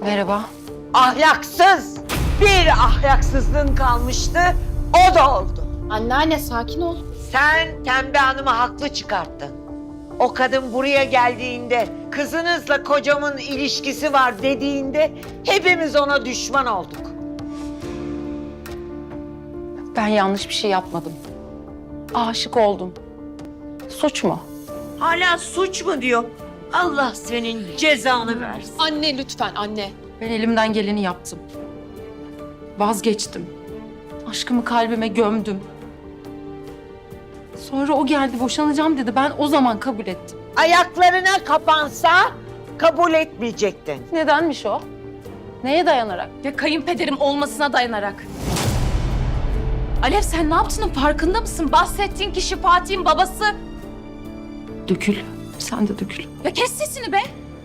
Merhaba. Ahlaksız. Bir ahlaksızlığın kalmıştı. O da oldu. Anneanne sakin ol. Sen Tembe Hanım'ı haklı çıkarttın. O kadın buraya geldiğinde, kızınızla kocamın ilişkisi var dediğinde hepimiz ona düşman olduk. Ben yanlış bir şey yapmadım. Aşık oldum. Suç mu? Hala suç mu diyor? Allah senin cezanı versin. Anne lütfen anne. Ben elimden geleni yaptım. Vazgeçtim. Aşkımı kalbime gömdüm. Sonra o geldi boşanacağım dedi. Ben o zaman kabul ettim. Ayaklarına kapansa kabul etmeyecektin. Nedenmiş o? Neye dayanarak? Ya kayınpederim olmasına dayanarak. Alev sen ne yaptığının farkında mısın? Bahsettiğin kişi Fatih'in babası. Dökül. Sen de dökül. Ya kes sesini be.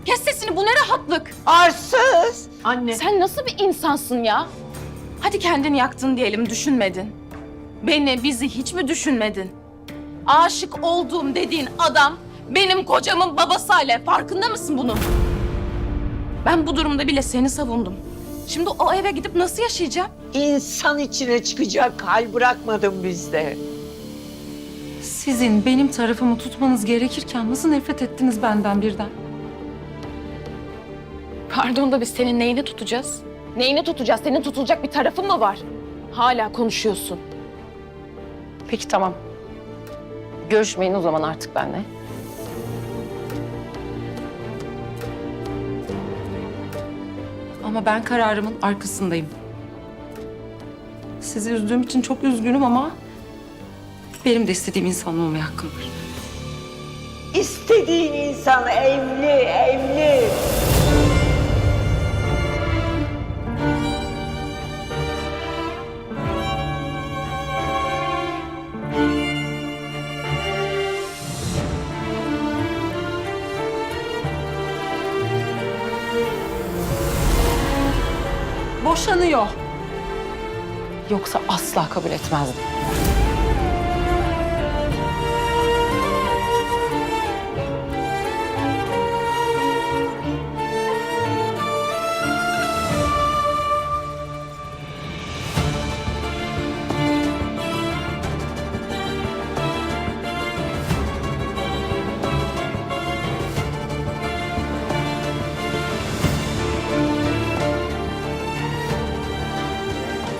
Kes sesini bu ne rahatlık. Arsız. Anne. Sen nasıl bir insansın ya? Hadi kendini yaktın diyelim düşünmedin. Beni, bizi hiç mi düşünmedin? Aşık olduğum dediğin adam benim kocamın babası Alev. Farkında mısın bunun? Ben bu durumda bile seni savundum. Şimdi o eve gidip nasıl yaşayacağım? İnsan içine çıkacak hal bırakmadın bizde. Sizin benim tarafımı tutmanız gerekirken nasıl nefret ettiniz benden birden? Pardon da biz senin neyini tutacağız? Neyini tutacağız? Senin tutulacak bir tarafın mı var? Hala konuşuyorsun. Peki tamam. Görüşmeyin o zaman artık benimle. Ama ben kararımın arkasındayım. Sizi üzdüğüm için çok üzgünüm ama benim de istediğim insan olmaya hakkım var. İstediğin insan evli, evli. Boşanıyor. Yoksa asla kabul etmezdim.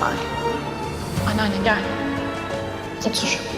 Ay. Anneanne gel. Otur.